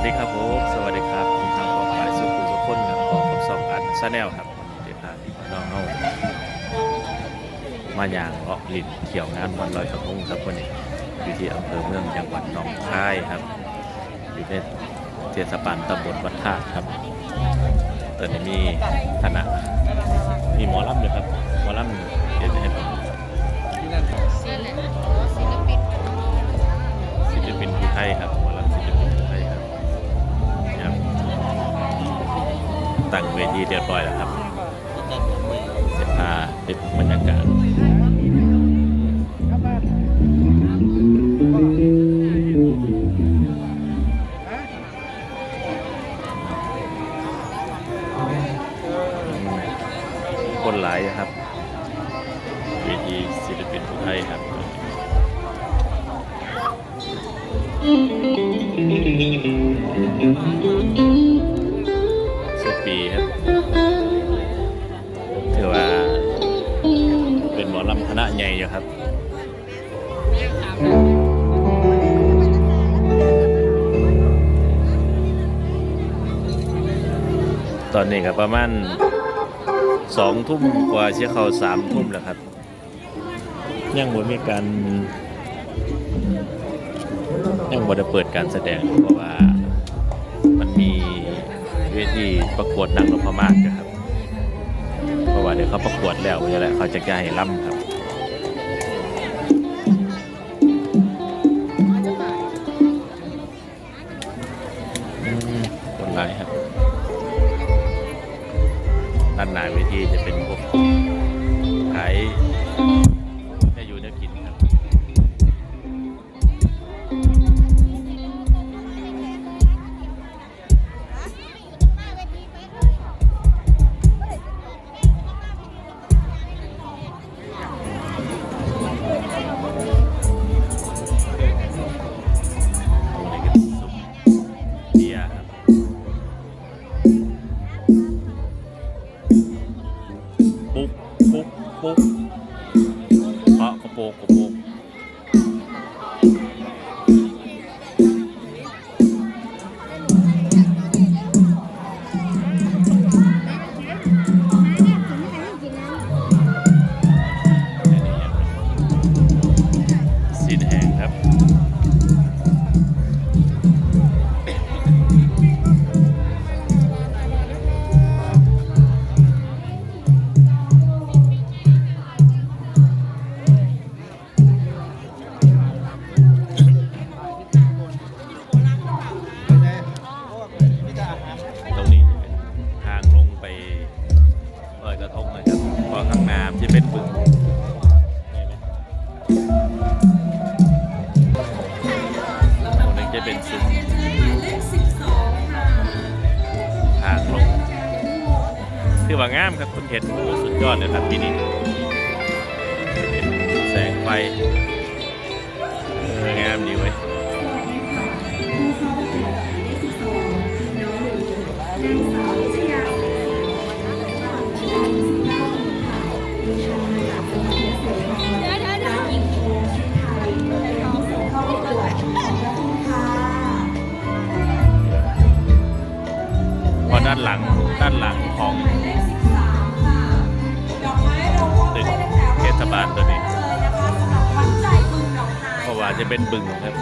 วัสดีครับผมสวัสดีครับทางกองฝ่ายสุขุมสุขคนครับกองกับสองอันชาแนลครับวันนี้เดี๋ยวพาพี่น้องเอามาอย่างออกลิ่นเที่ยวงานวันลอยกระทงครับวันนี้อยู่ที่อำเภอเมืองจังหวัดหนองคายครับอยู่ในเทศบาลตำบลวัดธาตุครับตอนนี้มีคณะมีหมอลำอยู่ครับหมอลำเดี๋ยวจะให้ผมศิลปินศิลปินศิลปินผู้ไทยครับ ตั้งเวทีเรียบร้อยแล้วครับจะพาไปบรรยากาศคนหลายนะครับเวทีศิลปินผู้ไทยครับสุด ปีครับถือว่า เป็นหมอลำคณะใหญ่อยู่ครับตอนนี้ก็ประมาณสองทุ่มกว่าเชี่ยเขาสามทุ่มแล้วครับ ยังบ่มีการยังบ่ได้เปิดการแสดงเพราะว่ามันมี วทีประกวดนางนพมาศนะครับ เพราะว่าเดี๋ยวเขาประกวดแล้วนี่แหละเขาจะจะให้ล่ำครับ เคาะกระโปงกโปางหน้าจะเป็นบึงนี่ไหมตรงนี้จะเป็นซุ้มทางลงคือว่างามครับคุณเห็นโอ้สุดยอดเลยครับที่นี่แสงไฟงามดีเว้ย ด้านหลังด้านหลังของตึกเทศบาลตัวนี้เพราะว่าจะเป็นบึงครับ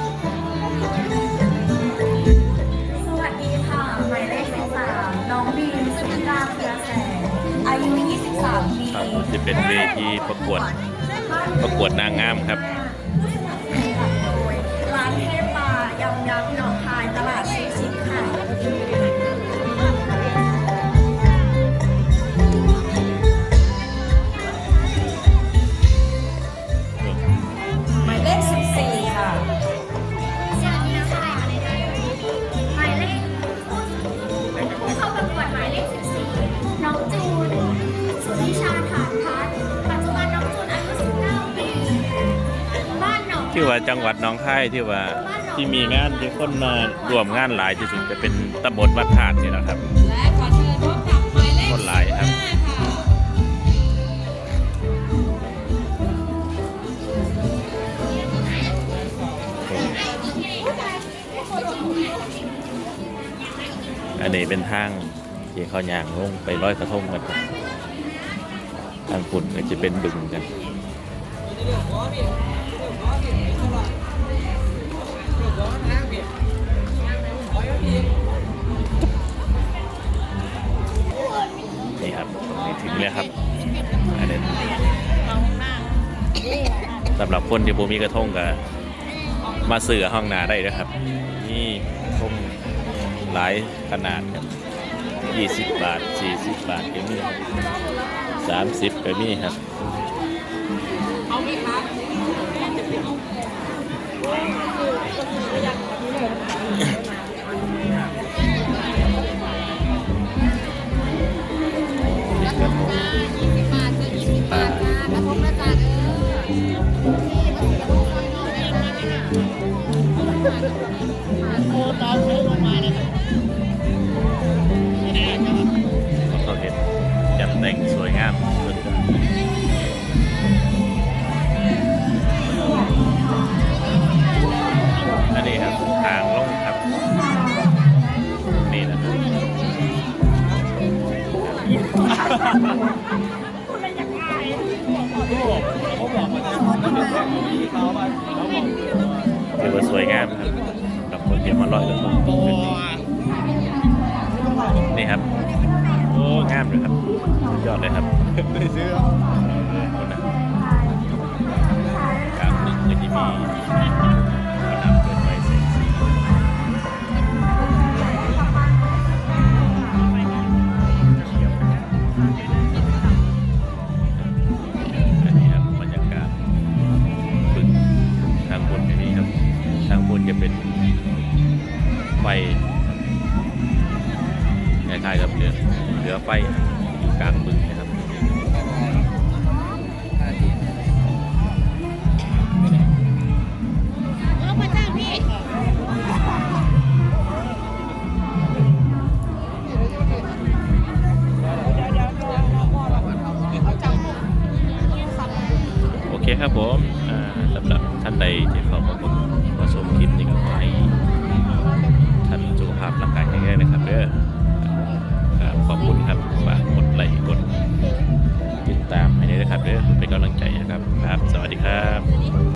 สวัสดีค่ะหมายเลข13น้องบีมสุธิดาเครือแสงอายุ 23 ปีครับจะเป็นเวทีประกวดประกวดนางงามครับ ที่ว่าจังหวัดหน้องคายที่ว่าที่มีงานที่คนมารวมงานหลายที่สุดจะเป็นตำบลวัดธาตุนี่แหละครับคนหลายครับอันนี้เป็นทางที่เขาย่างลงไปร้อยกระทงกันครับทางฝุ่นก็จะเป็นบึงกันนี่ คนที่บ่มีกระทงก็มาเสือห้องนาได้นะครับนี่กระทงหลายขนาดครับ 20 บาท 40 บาทก็มีครับ30ก็มีครับกระ โอ้ตามเชื้อลงมาเลยครับเขาเห็นจัดแต่งสวยงามสุดยอดอันนี้ครับทางลงครับ นี่นะครับถือว่าสวยงามครับ สำหรับคนที่มาลอยกระทงคืนนี้นี่ครับ โอ้งามเลยครับสุดยอดเลยครับไม่ซื้อคนนะกลางหนึ่งก็จะมีกระดับเกินไปแสงสีเขียวอันนี้ครับบรรยากาศบึงทางบนอย่างนี้ครับทางบนจะเป็น ไฟคล้ายๆกับเรือเรือไฟอยู่กลางบึงนะครับโอเคครับผมสำหรับท่านใดที่เข้ามา